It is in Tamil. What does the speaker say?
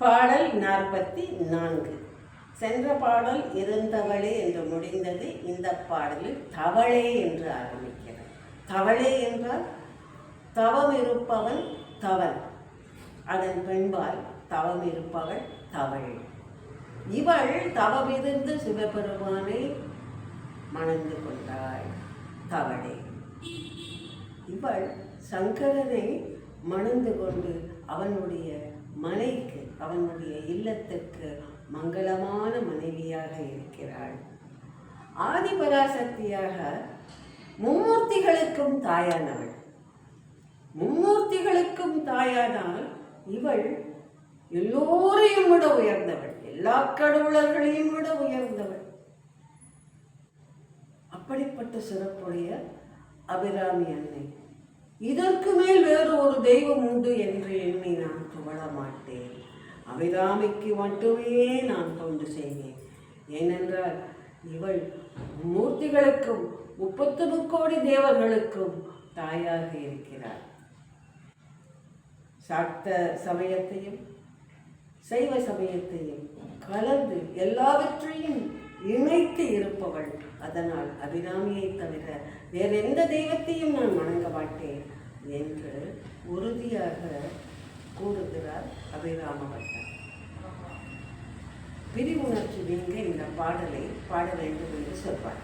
பாடல் நாற்பத்தி நான்கு. சென்ற பாடல் இருந்தவளே என்று முடிந்தது இந்த பாடலில் தவளே என்று ஆரம்பிக்கிறது. தவளே என்றால் தவம் இருப்பவன் தவன் அதன் பெண்பால் தவம் இருப்பவள் தவள். இவள் தவமிருந்து சிவபெருமானை மணந்து கொண்டாள். தவளே. இவள் சங்கரனை மணந்து கொண்டு அவனுடைய மலைக்கு அவனுடைய இல்லத்திற்கு மங்களமான மனைவியாக இருக்கிறாள். ஆதிபராசக்தியாக மும்மூர்த்திகளுக்கும் தாயானவள். மும்மூர்த்திகளுக்கும் தாயானால் இவள் எல்லோரையும் விட உயர்ந்தவள். எல்லா கடவுளர்களையும் விட உயர்ந்தவள். அப்படிப்பட்ட சிறப்புடைய அபிராமி அன்னை. இதற்கு மேல் வேறு ஒரு தெய்வம் உண்டு என்று எண்ணி நான் துவள மாட்டேன் அபிராமிக்கு மட்டுமே நான் தொண்டு செய்வேன். ஏனென்றால் இவள் மூர்த்திகளுக்கும் முப்பத்து முக்கோடி தேவர்களுக்கும் தாயாக இருக்கிறார் சாக்த சமயத்தையும் சைவ சமயத்தையும் கலந்து எல்லாவற்றையும் இணைத்து இருப்பவள் அதனால் அபிராமியை தவிர வேறு எந்த தெய்வத்தையும் நான் வணங்க மாட்டேன் என்று உறுதியாக கூறுகிறார் அபிராமவட்டம் பிரிவுணர்ச்சி நீங்க இந்த பாடலை பாட வேண்டும் என்று சொல்வார்.